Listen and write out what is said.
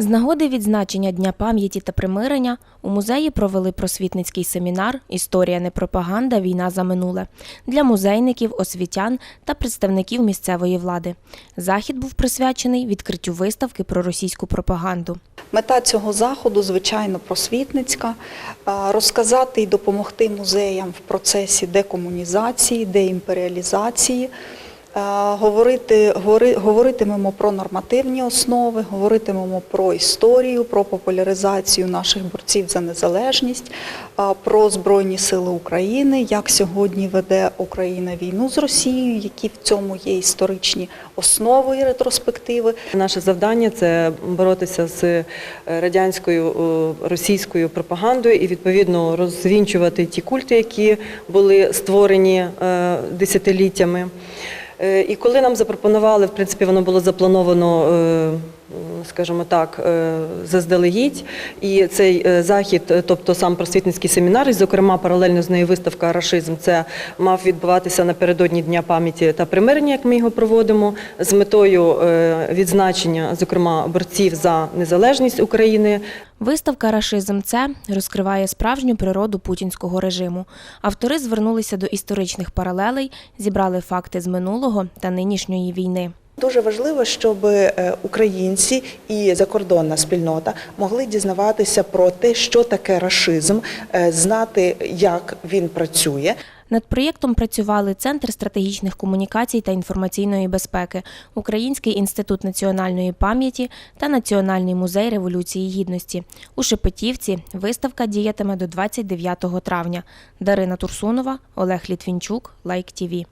З нагоди відзначення Дня пам'яті та примирення у музеї провели просвітницький семінар Історія не пропаганда. Війна за минуле для музейників, освітян та представників місцевої влади. Захід був присвячений відкриттю виставки про російську пропаганду. Мета цього заходу, звичайно, просвітницька, розказати і допомогти музеям в процесі декомунізації, деімперіалізації. А, Говорити, говори- говоритимемо про нормативні основи, говоритимемо про історію, про популяризацію наших борців за незалежність, про Збройні Сили України, як сьогодні веде Україна війну з Росією, які в цьому є історичні основи і ретроспективи. Наше завдання це боротися з е, радянською е, російською пропагандою і відповідно розвінчувати ті культи, які були створені е, десятиліттями. Е, І коли нам запропонували, в принципі, воно було заплановано, е, скажімо так, е, заздалегідь. І цей е, захід, е, тобто сам просвітницький семінар, і, зокрема, паралельно з нею виставка Рашизм, це мав відбуватися напередодні Дня пам'яті та примирення, як ми його проводимо, з метою відзначення, зокрема, борців за незалежність України, Виставка Рашизм це розкриває справжню природу путінського режиму. Автори звернулися до історичних паралелей, зібрали факти з минулого та нинішньої війни. Дуже важливо, щоб е, українці і закордонна спільнота могли дізнаватися про те, що таке рашизм, е, знати, як він працює. Над проєктом працювали Центр стратегічних комунікацій та інформаційної безпеки, Український інститут національної пам'яті та Національний музей Революції Гідності. У Шепетівці виставка діятиме до 29 травня. Дарина Турсунова, Олег Літвінчук, Лайк ТІВІ.